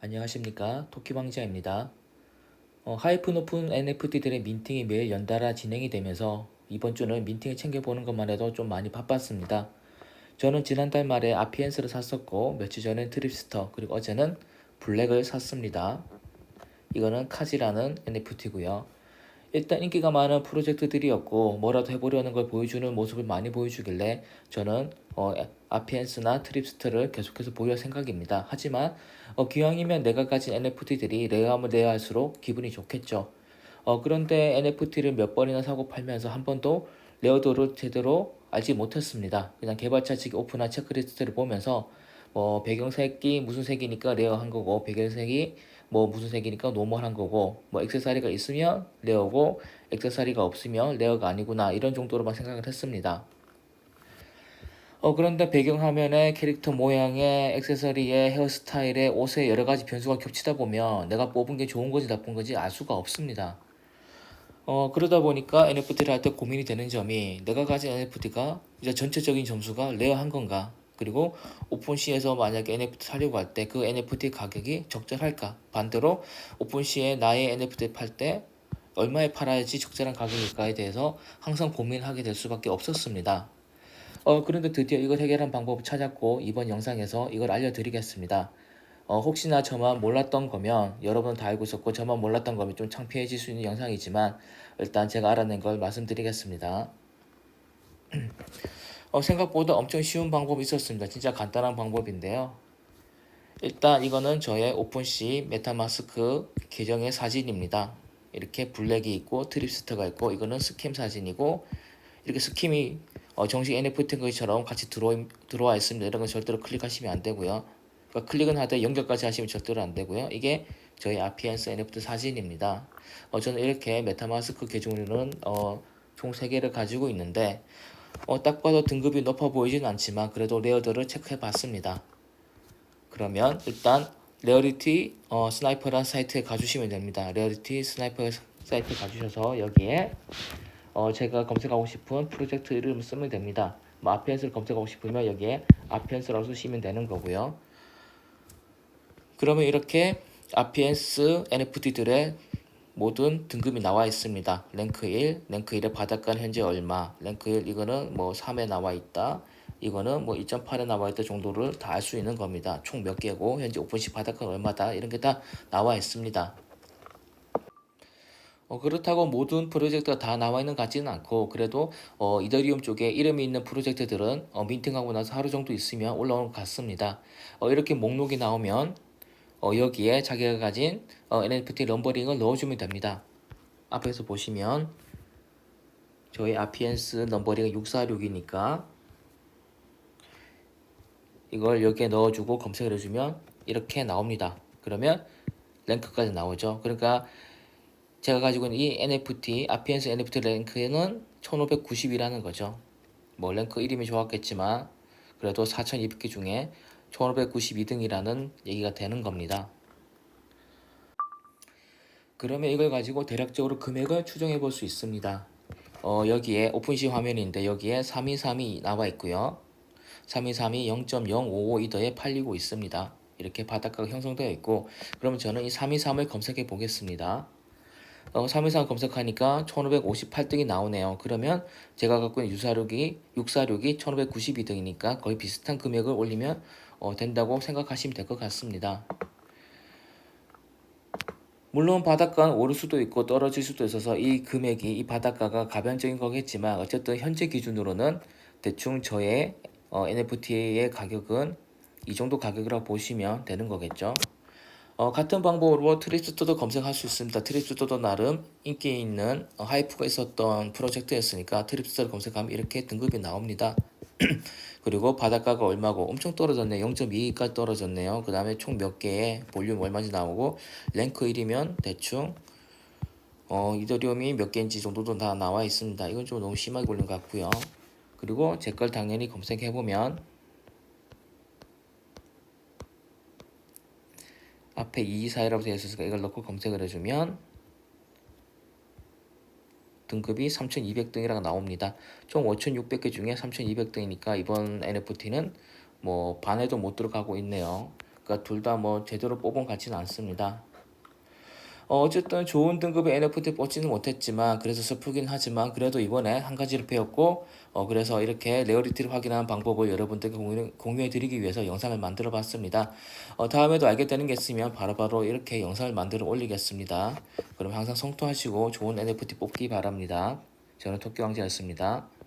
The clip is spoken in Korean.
안녕하십니까 토끼방자입니다. 어, 하이프 높은 NFT들의 민팅이 매일 연달아 진행이 되면서 이번 주는 민팅을 챙겨보는 것만 해도 좀 많이 바빴습니다. 저는 지난달 말에 아피엔스를 샀었고 며칠 전엔 트립스터 그리고 어제는 블랙을 샀습니다. 이거는 카지라는 NFT고요. 일단 인기가 많은 프로젝트들이었고 뭐라도 해보려는 걸 보여주는 모습을 많이 보여주길래 저는 어, 아피엔스나 트립스터를 계속해서 보유할 생각입니다. 하지만 어, 기왕이면 내가 가진 NFT들이 레어하면 레어할수록 기분이 좋겠죠. 어, 그런데 NFT를 몇 번이나 사고 팔면서 한 번도 레어도를 제대로 알지 못했습니다. 그냥 개발자 측이 오픈한 체크리스트를 보면서 뭐 배경색이 무슨 색이니까 레어한 거고 배경색이 뭐 무슨 색이니까 노멀한 거고 뭐 액세서리가 있으면 레어고 액세서리가 없으면 레어가 아니구나 이런 정도로만 생각을 했습니다. 어 그런데 배경화면에 캐릭터 모양의 액세서리의 헤어스타일의 옷의 여러 가지 변수가 겹치다 보면 내가 뽑은 게 좋은 건지 나쁜 건지 알 수가 없습니다. 어 그러다 보니까 NFT를 할 때 고민이 되는 점이 내가 가진 NFT가 이제 전체적인 점수가 레어한 건가 그리고 오픈시에서 만약에 NFT 사려고 할 때 그 NFT 가격이 적절할까? 반대로 오픈시에 나의 NFT 팔 때 얼마에 팔아야지 적절한 가격일까에 대해서 항상 고민하게 될 수밖에 없었습니다. 어, 그런데 드디어 이걸 해결한 방법을 찾았고 이번 영상에서 이걸 알려드리겠습니다. 어, 혹시나 저만 몰랐던 거면 여러분 다 알고 있었고 저만 몰랐던 거면 좀 창피해질 수 있는 영상이지만 일단 제가 알아낸 걸 말씀드리겠습니다. 어, 생각보다 엄청 쉬운 방법이 있었습니다. 진짜 간단한 방법인데요. 일단 이거는 저의 오픈시 메타마스크 계정의 사진입니다. 이렇게 블랙이 있고 트립스터가 있고 이거는 스캠 사진이고 이렇게 스킴이 어, 정식 NFT 것처럼 같이 들어와, 들어와 있습니다. 이런 건 절대로 클릭하시면 안 되고요. 그러니까 클릭은 하되 연결까지 하시면 절대로 안 되고요. 이게 저희 아피엔스 NFT 사진입니다. 어, 저는 이렇게 메타마스크 계정으로는 어, 총 3개를 가지고 있는데 어, 딱 봐도 등급이 높아 보이진 않지만 그래도 레어들을 체크해 봤습니다. 그러면 일단 레어리티 어, 스나이퍼란 사이트에 가주시면 됩니다. 레어리티 스나이퍼 사이트에 가주셔서 여기에 어, 제가 검색하고 싶은 프로젝트 이름을 쓰면 됩니다. 뭐 아피엔스를 검색하고 싶으면 여기에 아피엔스라고 쓰시면 되는 거고요. 그러면 이렇게 아피엔스 NFT들의 모든 등급이 나와 있습니다. 랭크 1, 랭크 1의 바닷가는 현재 얼마, 랭크 1 이거는 뭐 3에 나와 있다, 이거는 뭐 2.8에 나와 있다 정도를 다 알 수 있는 겁니다. 총 몇 개고 현재 오픈시 바닷가는 얼마다 이런 게 다 나와 있습니다. 어, 그렇다고 모든 프로젝트가 다 나와 있는 것 같지는 않고 그래도 어, 이더리움 쪽에 이름이 있는 프로젝트들은 어, 민팅하고 나서 하루 정도 있으면 올라오는 것 같습니다. 어, 이렇게 목록이 나오면 어, 여기에 자기가 가진 어, NFT 넘버링을 넣어주면 됩니다. 앞에서 보시면 저희 아피엔스 넘버링은 646이니까 이걸 여기에 넣어주고 검색을 해주면 이렇게 나옵니다. 그러면 랭크까지 나오죠. 그러니까 제가 가지고 있는 이 NFT, 아피엔스 NFT 랭크는 1590이라는 거죠. 뭐 랭크 1이면 좋았겠지만 그래도 4200개 중에 1592등이라는 얘기가 되는 겁니다. 그러면 이걸 가지고 대략적으로 금액을 추정해 볼 수 있습니다. 어, 여기에 오픈시 화면인데 여기에 3232 나와 있고요. 3232 0.055 이더에 팔리고 있습니다. 이렇게 바닷가가 형성되어 있고 그러면 저는 이 323을 검색해 보겠습니다. 어, 323 검색하니까 1558등이 나오네요. 그러면 제가 갖고 있는 646이 646이 1592등이니까 거의 비슷한 금액을 올리면 어, 된다고 생각하시면 될 것 같습니다. 물론 바닷가는 오를 수도 있고 떨어질 수도 있어서 이 금액이 이 바닷가가 가변적인 거겠지만 어쨌든 현재 기준으로는 대충 저의 어, NFT의 가격은 이 정도 가격이라고 보시면 되는 거겠죠. 어, 같은 방법으로 트리스토도 검색할 수 있습니다. 트리스토도 나름 인기 있는 어, 하이프가 있었던 프로젝트였으니까 트리스토를 검색하면 이렇게 등급이 나옵니다. 그리고 바닷가가 얼마고 엄청 떨어졌네 0.2까지 떨어졌네요 그 다음에 총 몇 개의 볼륨 얼마인지 나오고 랭크 1이면 대충 어 이더리움이 몇 개인지 정도도 다 나와 있습니다 이건 좀 너무 심하게 올린 것 같고요 그리고 제 걸 당연히 검색해 보면 앞에 224이라고 되어 있으니까 이걸 넣고 검색을 해주면 등급이 3200등이라고 나옵니다. 총 5600개 중에 3200등이니까 이번 NFT는 뭐 반에도 못 들어가고 있네요. 그러니까 둘 다 뭐 제대로 뽑은 것 같지는 않습니다. 어, 어쨌든 좋은 등급의 NFT 뽑지는 못했지만 그래서 슬프긴 하지만 그래도 이번에 한 가지를 배웠고 어, 그래서 이렇게 레어리티를 확인하는 방법을 여러분들께 공유, 공유해 드리기 위해서 영상을 만들어 봤습니다. 어, 다음에도 알게 되는 게 있으면 바로 바로 이렇게 영상을 만들어 올리겠습니다. 그럼 항상 성토하시고 좋은 NFT 뽑기 바랍니다. 저는 토끼 왕자였습니다.